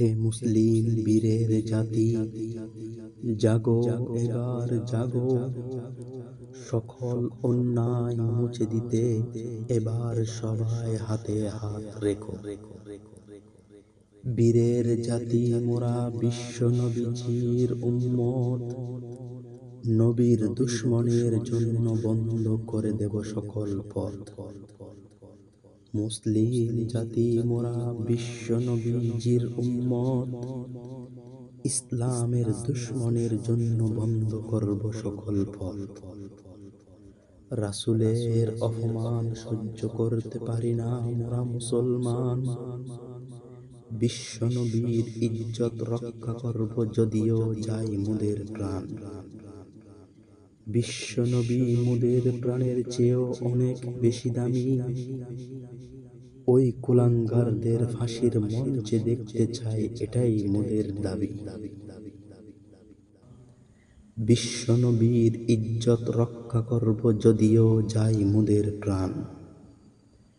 হে মুসলিম বীরের জাতি, জাগো, এবার জাগো। সকল অন্যায় মুছে দিতে এবার সবাই হাতে হাত রেখো। বীরের জাতি মোরা বিশ্ব নবীজির উম্মত। নবীর দুশ্মনের জন্য বন্ধ করে দেব সকল পথ। মুসলিম জাতি মোরা বিশ্ব নবীজির উম্মত। ইসলামের দুশ্মনের জন্য বন্ধ করব সকল ফল রাসুলের অপমান সহ্য করতে পারি না মোরা মুসলমান। বিশ্ব নবীর ইজ্জত রক্ষা করব যদিও যাই মুদের প্রাণ। বিশ্ব নবী মুদের প্রাণের চেয়েও অনেক বেশি দামি। ওই কুলাঙ্গারদের ফাঁসির মঞ্চে দেখতে চাই, এটাই মোদের দাবি। বিশ্ব নবীর ইজ্জত রক্ষা করব যদিও যাই মোদের প্রাণ।